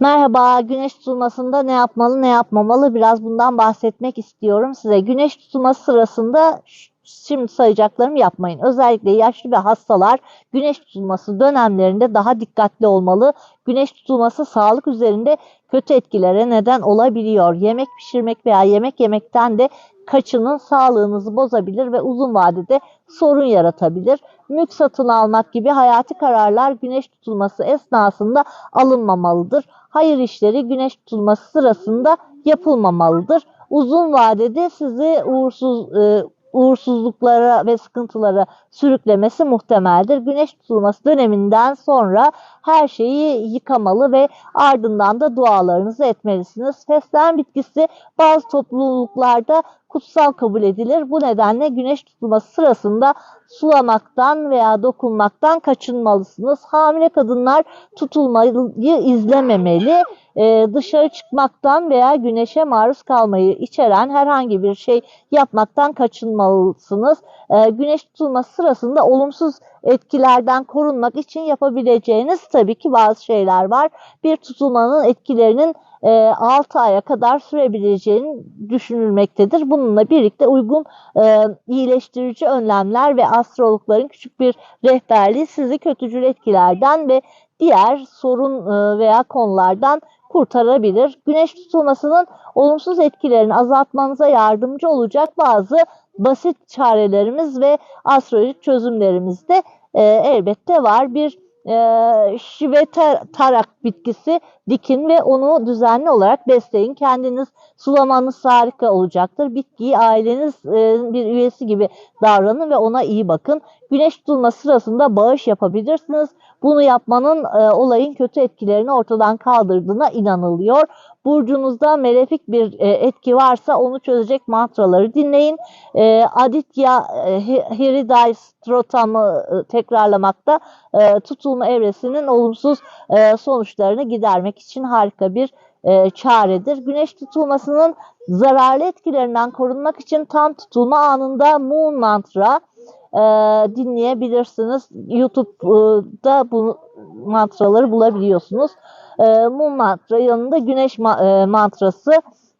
Merhaba, güneş tutulmasında ne yapmalı, ne yapmamalı? Biraz bundan bahsetmek istiyorum size. Güneş tutulması sırasında şimdi sayacaklarımı yapmayın. Özellikle yaşlı ve hastalar güneş tutulması dönemlerinde daha dikkatli olmalı. Güneş tutulması sağlık üzerinde kötü etkilere neden olabiliyor. Yemek pişirmek veya yemek yemekten de kaçının sağlığınızı bozabilir ve uzun vadede sorun yaratabilir. Mülk satın almak gibi hayati kararlar güneş tutulması esnasında alınmamalıdır. Hayır işleri güneş tutulması sırasında yapılmamalıdır. Uzun vadede sizi uğursuz e, uğursuzluklara ve sıkıntılara sürüklemesi muhtemeldir. Güneş tutulması döneminden sonra her şeyi yıkamalı ve ardından da dualarınızı etmelisiniz. Fesleğen bitkisi bazı topluluklarda kutsal kabul edilir. Bu nedenle güneş tutulması sırasında sulamaktan veya dokunmaktan kaçınmalısınız. Hamile kadınlar tutulmayı izlememeli. Ee, dışarı çıkmaktan veya güneşe maruz kalmayı içeren herhangi bir şey yapmaktan kaçınmalısınız. Ee, güneş tutulması sırasında olumsuz etkilerden korunmak için yapabileceğiniz tabii ki bazı şeyler var. Bir tutulmanın etkilerinin e, 6 aya kadar sürebileceğini düşünülmektedir. Bununla birlikte uygun e, iyileştirici önlemler ve astrologların küçük bir rehberliği sizi kötücül etkilerden ve diğer sorun e, veya konulardan kurtarabilir. Güneş tutulmasının olumsuz etkilerini azaltmanıza yardımcı olacak bazı basit çarelerimiz ve astrolojik çözümlerimiz de e, elbette var. Bir e, şivetarak bitkisi dikin ve onu düzenli olarak besleyin. Kendiniz sulamanız harika olacaktır. Bitkiyi aileniz e, bir üyesi gibi davranın ve ona iyi bakın. Güneş tutulması sırasında bağış yapabilirsiniz. Bunu yapmanın e, olayın kötü etkilerini ortadan kaldırdığına inanılıyor. Burcunuzda melefik bir e, etki varsa onu çözecek mantraları dinleyin. E, Aditya e, Hiriday Strotam'ı tekrarlamakta tutulma evresinin olumsuz sonuçlarını gidermek için harika bir çaredir. Güneş tutulmasının zararlı etkilerinden korunmak için tam tutulma anında Moon Mantra dinleyebilirsiniz. YouTube'da bu mantraları bulabiliyorsunuz. E, Moon Mantra yanında Güneş ma- e, mantrası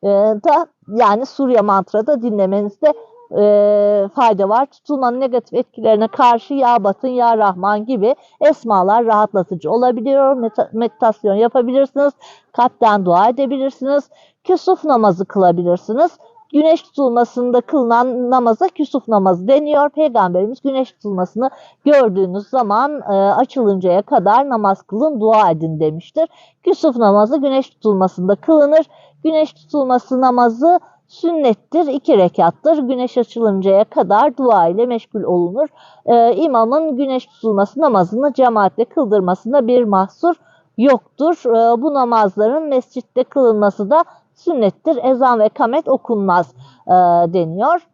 e, da yani Surya mantra da dinlemenizde e, fayda var. Tutulmanın negatif etkilerine karşı Ya Batın, Ya Rahman gibi esmalar rahatlatıcı olabiliyor. Meta- meditasyon yapabilirsiniz. Kalpten dua edebilirsiniz. Küsuf namazı kılabilirsiniz. Güneş tutulmasında kılınan namaza küsuf namazı deniyor. Peygamberimiz güneş tutulmasını gördüğünüz zaman e, açılıncaya kadar namaz kılın, dua edin demiştir. Küsuf namazı güneş tutulmasında kılınır. Güneş tutulması namazı sünnettir, iki rekattır. Güneş açılıncaya kadar dua ile meşgul olunur. Ee, imamın güneş tutulması namazını cemaatle kıldırmasında bir mahsur yoktur. Ee, bu namazların mescitte kılınması da sünnettir. Ezan ve kamet okunmaz e, deniyor.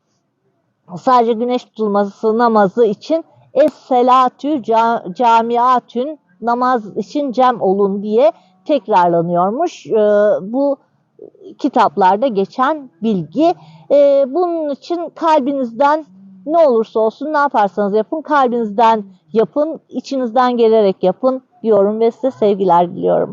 Sadece güneş tutulması namazı için Es-selatü ca- camiatün namaz için cem olun diye tekrarlanıyormuş. Ee, bu kitaplarda geçen bilgi. Ee, bunun için kalbinizden ne olursa olsun ne yaparsanız yapın kalbinizden yapın, içinizden gelerek yapın diyorum ve size sevgiler diliyorum.